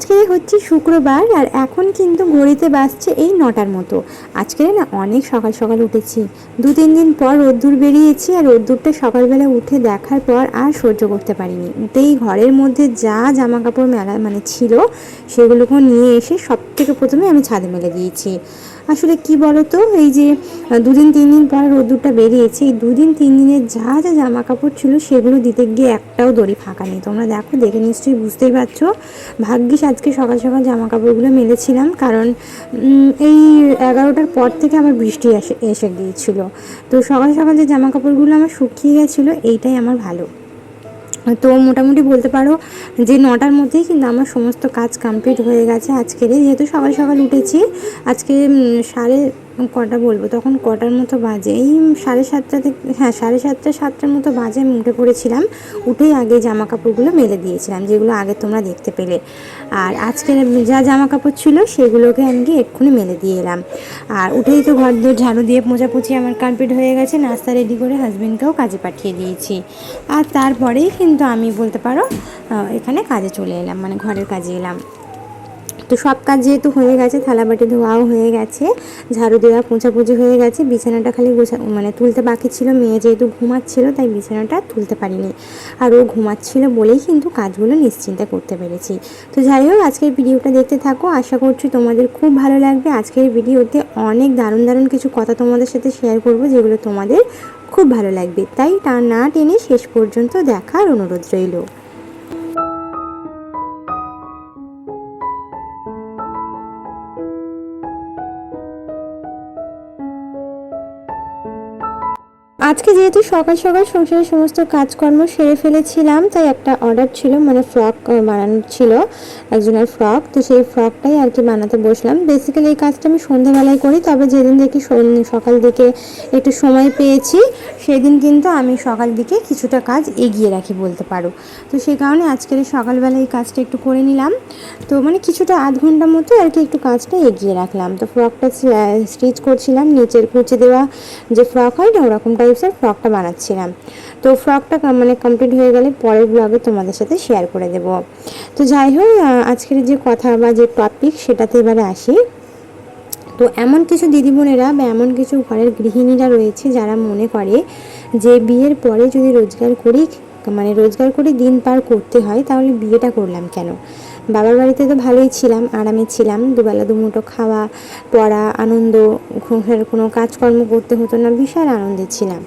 আজকে হচ্ছে শুক্রবার আর এখন কিন্তু ঘড়িতে বাজছে এই নটার মতো। আজকে না অনেক সকাল সকাল উঠেছি। দু, তিন দিন পর রোদ্দুর বেরিয়েছি আর রোদ্দুরটা সকালবেলা উঠে দেখার পর আর সহ্য করতে পারিনি। উঠেই ঘরের মধ্যে যা জামা কাপড় মেলা মানে ছিল সেগুলোকে নিয়ে এসে সব থেকে প্রথমে আমি ছাদে মেলে দিয়েছি। আসলে কি বলতো? এই যে দুদিন, তিন দিন পর রোদ্দুরটা বেরিয়েছে, এই দুদিন, তিন দিনের যা যা জামা কাপড় ছিল সেগুলো দিতে গিয়ে একটাও দড়ি ফাঁকা নেই। তোমরা দেখো, দেখে নিশ্চয়ই বুঝতেই পারছ। ভাগ্যিস আজকে সকাল সকাল জামা কাপড়গুলো মেলেছিলাম, কারণ এই এগারোটার পর থেকে আমার বৃষ্টি এসে এসে গিয়েছিল। তো সকাল সকাল যে জামা কাপড়গুলো আমার শুকিয়ে গেছিল, এইটাই আমার ভালো। তো মোটামুটি বলতে পারো যে নটার মধ্যেই কিন্তু আমার সমস্ত কাজ কমপ্লিট হয়ে গেছে। আজকের যেহেতু সকাল সকাল উঠেছি, আজকে সাড়ে কটা বলব? তখন কটার মতো বাজে? এই সাড়ে সাতটা থেকে হ্যাঁ সাড়ে সাতটা, সাতটার মতো বাজে আমি উঠে পড়েছিলাম। উঠেই আগে জামা কাপড়গুলো মেলে দিয়েছিলাম, যেগুলো আগে তোমরা দেখতে পেলে। আর আজকের যা জামা কাপড় ছিল, সেগুলোকে আমি গিয়ে এক্ষুনি মেলে দিয়ে এলাম। আর উঠেই তো ঘর দোর ঝাড়ু দিয়ে মোছাপুছি আমার কমপ্লিট হয়ে গেছে, নাস্তা রেডি করে হাজব্যান্ডকেও কাজে পাঠিয়ে দিয়েছি। আর তারপরেই কিন্তু আমি বলতে পারো এখানে কাজে চলে এলাম মানে ঘরের কাজে এলাম। তো সব কাজ যেহেতু হয়ে গেছে, থালা বাটি ধোয়াও হয়ে গেছে, ঝাড়ু দেওয়া পোঁছাপুঁজি হয়ে গেছে, বিছানাটা খালি গোছা মানে তুলতে বাকি ছিল, মেয়ে যেহেতু ঘুমাচ্ছিল, তাই বিছানাটা তুলতে পারিনি। আর ও ঘুমাচ্ছিল বলেই কিন্তু কাজগুলো নিশ্চিন্তে করতে পেরেছি। তো যাই হোক, আজকের ভিডিওটা দেখতে থাকো। আশা করছি তোমাদের খুব ভালো লাগবে। আজকের ভিডিওতে অনেক দারুণ দারুণ কিছু কথা তোমাদের সাথে শেয়ার করব, যেগুলো তোমাদের খুব ভালো লাগবে। তাই তা না টেনে শেষ পর্যন্ত দেখার অনুরোধ রইল। আজকে যেহেতু সকাল সকাল সংসারের সমস্ত কাজকর্ম সেরে ফেলেছিলাম, তাই একটা অর্ডার ছিল মানে ফ্রক বানানোর ছিল, একজনের ফ্রক তো সেই ফ্রকটাই আর কি বানাতে বসলাম। বেসিক্যালি এই কাজটা আমি সন্ধ্যাবেলায় করি, তবে যেদিন দেখি সকাল দিকে একটু সময় পেয়েছি, সেদিন কিন্তু আমি সকাল দিকে কিছুটা কাজ এগিয়ে রাখি বলতে পারো। তো সেই কারণে আজকের সকালবেলা এই কাজটা একটু করে নিলাম। তো মানে কিছুটা আধ ঘণ্টা মতো আর কি একটু কাজটা এগিয়ে রাখলাম। তো ফ্রকটা স্টিচ করছিলাম, নিচের কুচি দেওয়া যে ফ্রক হয় না ওরকম টাইপসের ফ্রকটা বানাচ্ছিলাম। তো ফ্রকটা মানে কমপ্লিট হয়ে গেলে পরের ব্লগে তোমাদের সাথে শেয়ার করে দেব। তো যাই হোক আজকের যে কথা বা যে টপিক সেটাতে এবারে আসি। তো এমন কিছু দিদি বোনেরা বা এমন কিছু ঘরের গৃহিণীরা রয়েছে যারা মনে করে যে বিয়ের পরে যদি রোজগার করি মানে রোজগার করে দিন পার করতে হয়, তাহলে বিয়েটা করলাম কেন? বাবার বাড়িতে তো ভালোই ছিলাম, আরামে ছিলাম, দুবেলা দুমুটো খাওয়া, পড়া, আনন্দ সংসারের কোনো কাজকর্ম করতে হতো না, বিশাল আনন্দে ছিলাম।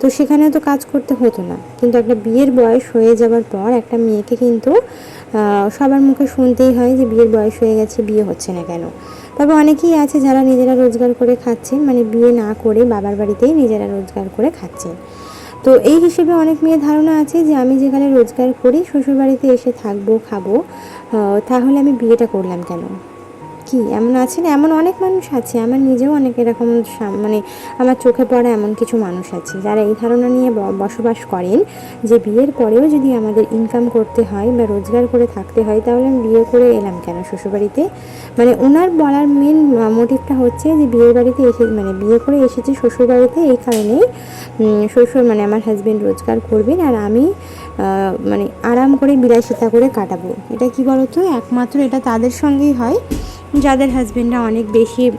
তো সেখানে তো কাজ করতে হতো না, কিন্তু একটা বিয়ের বয়স হয়ে যাওয়ার পর একটা মেয়েকে কিন্তু সবার মুখে শুনতেই হয় যে বিয়ের বয়স হয়ে গেছে, বিয়ে হচ্ছে না কেন? তবে অনেকেই আছে যারা নিজেরা রোজগার করে খাচ্ছেন মানে বিয়ে না করে বাবার বাড়িতেই নিজেরা রোজগার করে খাচ্ছেন। তো এই হিসেবে অনেক মেয়ের ধারণা আছে যে আমি যেখানে রোজগার করি, শ্বশুরবাড়িতে এসে থাকব, খাব তাহলে আমি বিয়েটা করলাম কেন? কি? এমন আছে না? এমন অনেক মানুষ আছে। আমার নিজেও অনেক এরকম মানে আমার চোখে পড়া এমন কিছু মানুষ আছে যারা এই ধারণা নিয়ে বসবাস করেন যে বিয়ের পরেও যদি আমাদের ইনকাম করতে হয় বা রোজগার করে থাকতে হয়, তাহলে আমি বিয়ে করে এলাম কেন শ্বশুরবাড়িতে? মানে ওনার বলার মেন মোটিভটা হচ্ছে যে বিয়ের বাড়িতে এসে মানে বিয়ে করে এসেছি শ্বশুরবাড়িতে এই কারণেই শ্বশুর মানে আমার হাজব্যান্ড রোজগার করবেন আর আমি মানে আরাম করে বিলাসিতা করে কাটাবো। এটা কি বলতো? একমাত্র এটা তাদের সঙ্গেই হয়। যাদের হাজব্যান্ডরা অনেক বেশি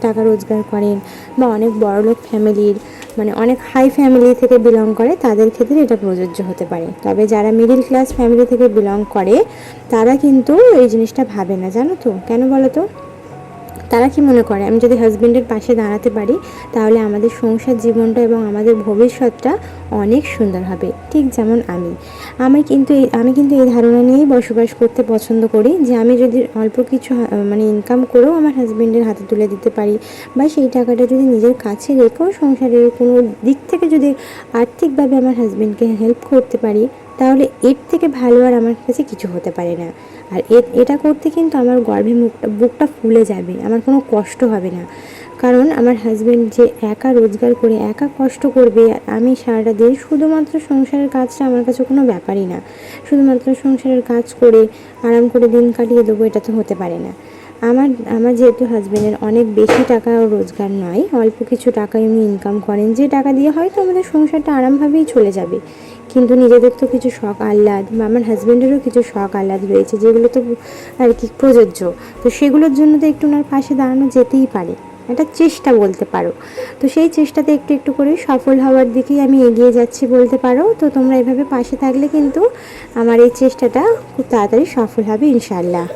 টাকা রোজগার করেন বা অনেক বড়লোক ফ্যামিলির মানে অনেক হাই ফ্যামিলি থেকে বিলং করে, তাদের ক্ষেত্রে এটা প্রযোজ্য হতে পারে। তবে যারা মিডিল ক্লাস ফ্যামিলি থেকে বিলং করে, তারা কিন্তু এই জিনিসটা ভাবে না, জানো তো? কেন বলো তো? তারা কি মনে করে? আমি যদি হাজবেন্ডের পাশে দাঁড়াতে পারি, তাহলে আমাদের সংসার জীবনটা এবং আমাদের ভবিষ্যৎটা অনেক সুন্দর হবে। ঠিক যেমন আমি। আমি কিন্তু এই, আমি কিন্তু এই ধারণা নিয়েই বসবাস করতে পছন্দ করি যে আমি যদি অল্প কিছু মানে ইনকাম করেও আমার হাজব্যান্ডের হাতে তুলে দিতে পারি বা সেই টাকাটা যদি নিজের কাছে রেখেও সংসারের কোনো দিক থেকে যদি আর্থিকভাবে আমার হাজব্যান্ডকে হেল্প করতে পারি তাহলে এর থেকে ভালো আর আমার কাছে কিছু হতে পারে না। আর এটা করতে কিন্তু আমার গর্ভে মুখটা, বুকটা ফুলে যাবে, আমার কোনো কষ্ট হবে না। কারণ আমার হাজব্যান্ড যে একা রোজগার করে, একা কষ্ট করবে, আর আমি সারাটা দিন শুধুমাত্র সংসারের কাজটা আমার কাছে কোনো ব্যাপারই না। শুধুমাত্র সংসারের কাজ করে, আরাম করে দিন কাটিয়ে দেবো, এটা তো হতে পারে না। আমার আমার যেহেতু হাজব্যান্ডের অনেক বেশি টাকা রোজগার নয়, অল্প কিছু টাকায় উনি ইনকাম করেন। যে টাকা দিয়ে হয়তো আমাদের সংসারটা আরামভাবেই চলে যাবে। কিন্তু নিজেদের তো কিছু শখ, আহ্লাদ বা আমার হাজব্যান্ডেরও কিছু শখ, আহ্লাদ রয়েছে, যেগুলো তো আর কি প্রযোজ্য। তো সেগুলোর জন্য তো একটু ওনার পাশে দাঁড়ানো যেতেই পারে। একটা চেষ্টা বলতে পারো। তো সেই চেষ্টাতে একটু একটু করে সফল হওয়ার দিকেই আমি এগিয়ে যাচ্ছি বলতে পারো। তো তোমরা এভাবে পাশে থাকলে কিন্তু আমার এই চেষ্টাটা খুব তাড়াতাড়ি সফল হবে ইনশাল্লাহ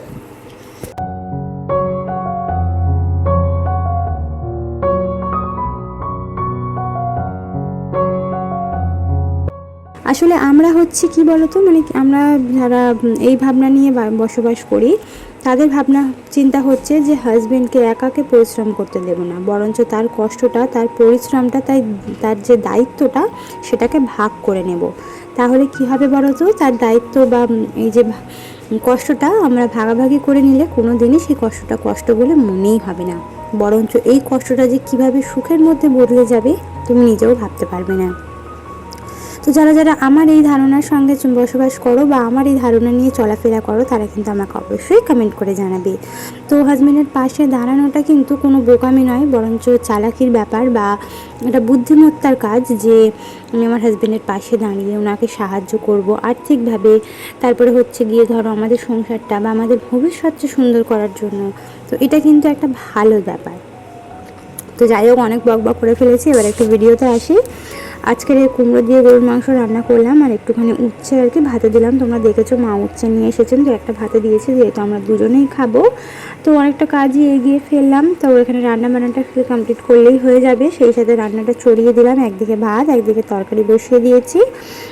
আসলে আমরা হচ্ছে, কি বলতো মানে আমরা যারা এই ভাবনা নিয়ে বসবাস করি, তাদের ভাবনা, চিন্তা হচ্ছে যে হাজবেন্ডকে একাকে পরিশ্রম করতে দেব না, বরঞ্চ তার কষ্টটা, তার পরিশ্রমটা, তাই, তার যে দায়িত্বটা, সেটাকে ভাগ করে নেব। তাহলে কি হবে বলো তো তার দায়িত্ব বা এই যে কষ্টটা আমরা ভাগাভাগি করে নিলে কোনো দিনই সেই কষ্টটা কষ্ট বলে মনেই হবে না। বরঞ্চ এই কষ্টটা যে কীভাবে সুখের মধ্যে বদলে যাবে, তুমি নিজেও ভাবতে পারবে না। তো যারা যারা আমার এই ধারণার সঙ্গে বসবাস করো বা আমার এই ধারণা নিয়ে চলাফেরা করো, তারা কিন্তু আমাকে অবশ্যই কমেন্ট করে জানাবে। তো হাজবেন্ডের পাশে দাঁড়ানোটা কিন্তু কোনো বোকামি নয়, বরঞ্চ চালাকির ব্যাপার বা এটা বুদ্ধিমত্তার কাজ যে আমি আমার হাজবেন্ডের পাশে দাঁড়িয়ে ওনাকে সাহায্য করব। আর্থিকভাবে তারপরে হচ্ছে গিয়ে ধরো আমাদের সংসারটা বা আমাদের ভবিষ্যৎটা সুন্দর করার জন্য। তো এটা কিন্তু একটা ভালো ব্যাপার। তো যাই হোক, অনেক বক বক করে ফেলেছি, এবার একটু ভিডিওতে আসি। আজকের এই কুমড়ো দিয়ে গরুর মাংস রান্না করলাম আর একটুখানি উচ্ছে আর কি ভাতে দিলাম। তোমরা দেখেছ মা উচ্ছে নিয়ে এসেছেন, তো একটা ভাতে দিয়েছি যেহেতু আমরা দুজনেই খাব। তো অনেকটা কাজই এগিয়ে ফেললাম, তো এখানে রান্না বান্নাটা কমপ্লিট করলেই হয়ে যাবে। সেই সাথে রান্নাটা চড়িয়ে দিলাম, একদিকে ভাত, একদিকে তরকারি বসিয়ে দিয়েছি।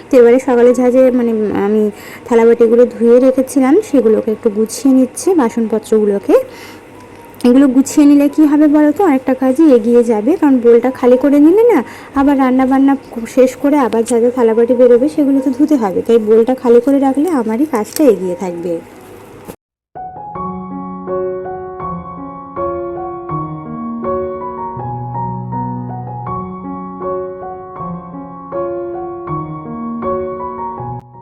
তো এবারে সকালে যে মানে আমি থালাবাটিগুলো ধুয়ে রেখেছিলাম, সেগুলোকে একটু গুছিয়ে নিচ্ছি বাসনপত্রগুলোকে। এগুলো গুছিয়ে নিলে কি হবে বলো তো? অনেকটা কাজই এগিয়ে যাবে, কারণ বোলটা খালি করে নিলে না আবার রান্না বান্না শেষ করে আবার যা যা থালাবাটি বেরোবে সেগুলো তো ধুতে হবে। তাই বোলটা খালি করে রাখলে আমারই কাজটা এগিয়ে থাকবে।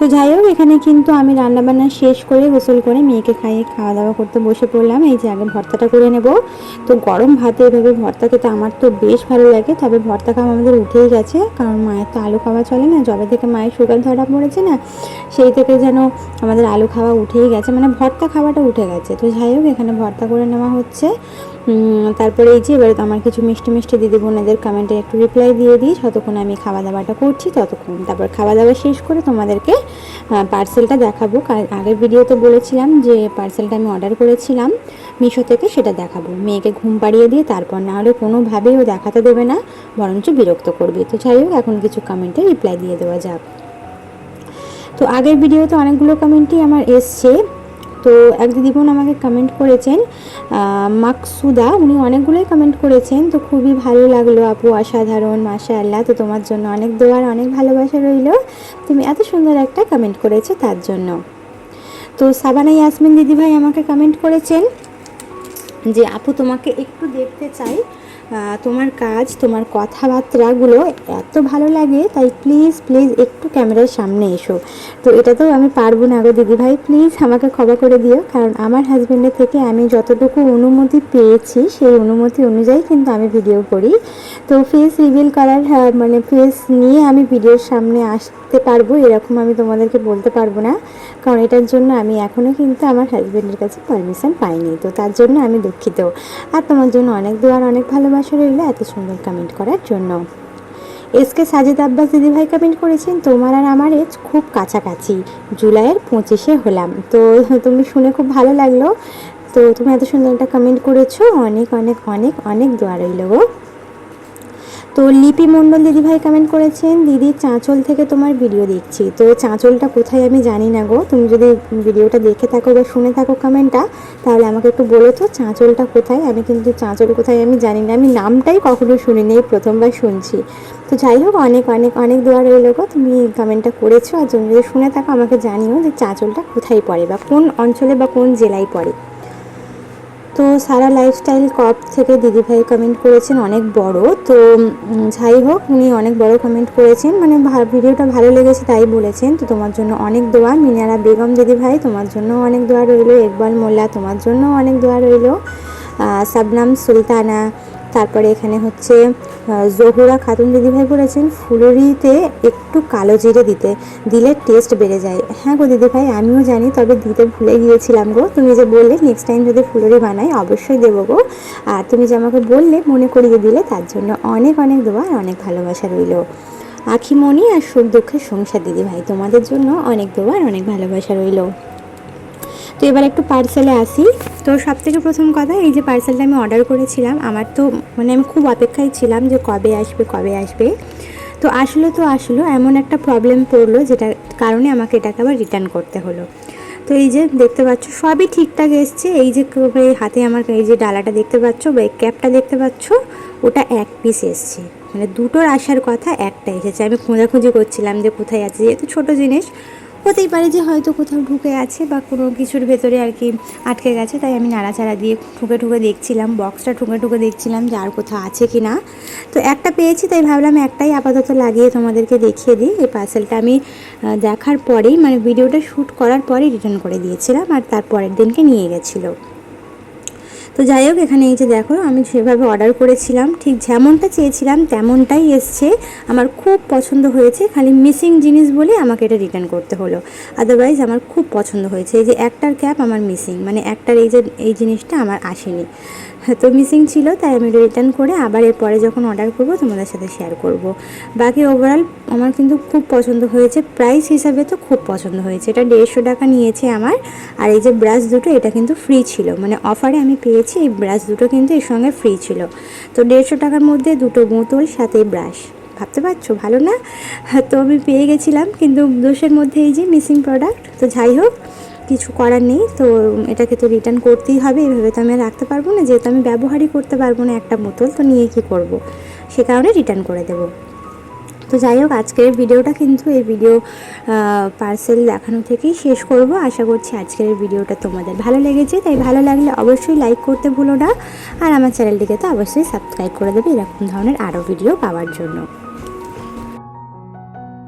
তো যাই হোক, এখানে কিন্তু আমি রান্নাবান্না শেষ করে গোসল করে মেয়েকে খাইয়ে খাওয়া দাওয়া করতে বসে পড়লাম। এই যে আগে ভর্তাটা করে নেব। তো গরম ভাতে এভাবে ভর্তা খেতে আমার তো বেশ ভালো লাগে, তবে ভর্তা খাওয়া আমাদের উঠেই গেছে, কারণ মায়ের তো আলু খাওয়া চলে না, যবে থেকে মায়ের সুগার ধরা পড়েছে না, সেই থেকে যেন আমাদের আলু খাওয়া উঠেই গেছে মানে ভর্তা খাওয়াটা উঠে গেছে। তো যাই হোক, এখানে ভর্তা করে নেওয়া হচ্ছে। তারপরে এই যে, এবারে আমার কিছু মিষ্টি মিষ্টি দিদি বোনেদের কমেন্টে একটু রিপ্লাই দিয়ে দিই। যতক্ষণ আমি খাওয়া দাওয়াটা করছি, ততক্ষণ। তারপর খাওয়া দাওয়া শেষ করে তোমাদেরকে পার্সেলটা দেখাবো। কার- আগের ভিডিওতে বলেছিলাম যে পার্সেলটা আমি অর্ডার করেছিলাম মিশো থেকে, সেটা দেখাবো। মেয়েকে ঘুম পাড়িয়ে দিয়ে তারপর না হলে কোনোভাবেই ও দেখাতে দেবে না, বরঞ্চ বিরক্ত করবে। তো যাই হোক, এখন কিছু কমেন্টে রিপ্লাই দিয়ে দেওয়া যাক। তো আগের ভিডিওতে অনেকগুলো কমেন্টই আমার এসছে। তো এক দিদি বোন আমাকে কমেন্ট করেছেন মাকসুদা, উনি অনেকগুলোই কমেন্ট করেছেন, তো খুবই ভালো লাগল আপু, অসাধারণ মাশা আল্লাহ তো তোমার জন্য অনেক দোয়ার অনেক ভালোবাসা রইল। তুমি এত সুন্দর একটা কমেন্ট করেছ তার জন্য। তো সাবানা ইয়াসমিন দিদিভাই আমাকে কমেন্ট করেছেন যে, আপু তোমাকে একটু দেখতে চাই। তোমার কাজ, তোমার কথাবার্তাগুলো এত ভালো লাগে, তাই প্লিজ প্লিজ একটু ক্যামেরার সামনে এসো। তো এটা তো আমি পারব না গো দিদিভাই প্লিজ আমাকে ক্ষমা করে দিও, কারণ আমার হাজব্যান্ডের থেকে আমি যতটুকু অনুমতি পেয়েছি, সেই অনুমতি অনুযায়ী কিন্তু আমি ভিডিও করি। তো ফেস রিভিল করার মানে ফেস নিয়ে আমি ভিডিওর সামনে আসতে পারব, এরকম আমি তোমাদেরকে বলতে পারব না। কারণ এটার জন্য আমি এখনও কিন্তু আমার হাজব্যান্ডের কাছে পারমিশন পাইনি। তো তার জন্য আমি দুঃখিত। আর তোমার জন্য অনেক দোয়ার অনেক ভালোবাসা রইল এত সুন্দর কমেন্ট করার জন্য। এসকে সাজিদ আব্বাস দিদিভাই কমেন্ট করেছেন, তোমার আর আমার এজ খুব কাছাকাছি। জুলাইয়ের পঁচিশে হলাম। তো তুমি শুনে খুব ভালো লাগল। তো তুমি এত সুন্দর একটা কমেন্ট করেছ। অনেক অনেক অনেক অনেক দোয়া রইল গো। তো লিপি মণ্ডল দিদিভাই কমেন্ট করেছেন, দিদি, চাঁচল থেকে তোমার ভিডিও দেখছি। তো চাঁচলটা কোথায় আমি জানি না গো। তুমি যদি ভিডিওটা দেখে থাকো বা শুনে থাকো কমেন্টটা তাহলে আমাকে একটু বলো তো চাঁচলটা কোথায়? আমি কিন্তু চাঁচল কোথায় আমি জানি না। আমি নামটাই কখনো শুনিনি প্রথমবার শুনছি। তো যাই হোক, অনেক অনেক অনেক দোয়া রইল গো। তুমি কমেন্টটা করেছ, আর তুমি যদি শুনে থাকো, আমাকে জানিও যে চাঁচলটা কোথায় পড়ে বা কোন অঞ্চলে বা কোন জেলায় পড়ে। তো সারা লাইফস্টাইল কপ থেকে দিদিভাই কমেন্ট করেছেন, অনেক বড়। তো যাই হোক, উনি অনেক বড় কমেন্ট করেছেন। মানে ভিডিওটা ভালো লেগেছে তাই বলেছেন। তো তোমার জন্য অনেক দোয়া। মিনারা বেগম দিদিভাই তোমার জন্য অনেক দোয়া রইল। ইকবাল মোল্লা, তোমার জন্য অনেক দোয়া রইল। সাবনাম সুলতানা তারপরে এখানে হচ্ছে জহুরা খাতুন দিদিভাই বলেছেন, ফুলুরিতে একটু কালো জিরে দিতে, দিলে টেস্ট বেড়ে যায়। হ্যাঁ গো দিদিভাই আমিও জানি, তবে দিতে ভুলে গিয়েছিলাম গো। তুমি যে বললে নেক্সট টাইম যদি ফুলুরি বানাই, অবশ্যই দেবো গো। আর তুমি যে আমাকে বললে, মনে করিয়ে দিলে, তার জন্য অনেক অনেক দোয়া আর অনেক ভালোবাসা রইল। আখিমণি আর সুখ দুঃখের সংসার দিদিভাই তোমাদের জন্য অনেক দোয়া আর অনেক ভালোবাসা রইল। তো এবার একটু পার্সেলে আসি। তো সব থেকে প্রথম কথা, এই যে পার্সেলটা আমি অর্ডার করেছিলাম, আমার তো মানে আমি খুব অপেক্ষায় ছিলাম যে কবে আসবে কবে আসবে। তো আসলো তো আসলো, এমন একটা প্রবলেম পড়ল, যেটার কারণে আমাকে এটাকে আবার রিটার্ন করতে হলো। তো এই যে দেখতে পাচ্ছ, সবই ঠিকঠাক এসছে। এই যে হাতে আমার এই যে ডালাটা দেখতে পাচ্ছ বা এই ক্যাপটা দেখতে পাচ্ছ, ওটা এক পিস এসছে। মানে দুটোর আসার কথা একটা এসেছে। আমি খোঁজাখুঁজি করছিলাম যে কোথায় আছে, যেহেতু ছোটো জিনিস হতেই পারে যে হয়তো কোথাও ঢুকে আছে বা কোনো কিছুর ভেতরে আর কি আটকে গেছে, তাই আমি নাড়াচাড়া দিয়ে ঠুকে ঠুকে দেখছিলাম বক্সটা ঠুকে ঠুকে দেখছিলাম যে আর কোথাও আছে কি না। তো একটা পেয়েছি, তাই ভাবলাম একটাই আপাতত লাগিয়ে তোমাদেরকে দেখিয়ে দিই। এই পার্সেলটা আমি দেখার পরেই মানে ভিডিওটা শ্যুট করার পরেই রিটার্ন করে দিয়েছিলাম আর তার পরের দিনকে নিয়ে গেছিল। তো যাই হোক, এখানে এই যে দেখো, আমি সেভাবে অর্ডার করেছিলাম, ঠিক যেমনটা চেয়েছিলাম, তেমনটাই এসছে। আমার খুব পছন্দ হয়েছে, খালি মিসিং জিনিস বলে আমাকে এটা রিটার্ন করতে হলো। আদারওয়াইজ আমার খুব পছন্দ হয়েছে। এই যে একটার ক্যাপ আমার মিসিং মানে একটার এই যে, এই জিনিসটা আমার আসেনি। তো মিসিং ছিল তাই আমি রিটার্ন করে আবার এরপরে যখন অর্ডার করব তোমাদের সাথে শেয়ার করব। বাকি ওভারঅল আমার কিন্তু খুব পছন্দ হয়েছে। প্রাইস হিসাবে তো খুব পছন্দ হয়েছে। এটা দেড়শো টাকা নিয়েছে আমার। আর এই যে ব্রাশ দুটো এটা কিন্তু ফ্রি ছিল। মানে অফারে আমি পেয়েছি এই ব্রাশ দুটো কিন্তু এর সঙ্গে ফ্রি ছিল। তো দেড়শো টাকার মধ্যে দুটো বোতল সাথে ব্রাশ ভাবতে পারছ? ভালো না? হ্যাঁ, তো আমি পেয়ে গেছিলাম কিন্তু দোষের মধ্যে এই যে মিসিং প্রোডাক্ট তো যাই হোক কিছু করার নেই, তো এটাকে তো রিটার্ন করতেই হবে। এইভাবে তো আমি রাখতে পারব না, যেহেতু আমি ব্যবহারই করতে পারব না একটা বোতল, তো নিয়ে কি করব? সে কারণে রিটার্ন করে দেবো। তো যাই হোক, আজকের ভিডিওটা কিন্তু এই ভিডিও পার্সেল দেখানো থেকেই শেষ করব। আশা করছি আজকের ভিডিওটা তোমাদের ভালো লেগেছে, তাই ভালো লাগলে অবশ্যই লাইক করতে ভুলো না। আর আমার চ্যানেলটিকে তো অবশ্যই সাবস্ক্রাইব করে দেবে, এরকম ধরনের আরও ভিডিও পাওয়ার জন্য।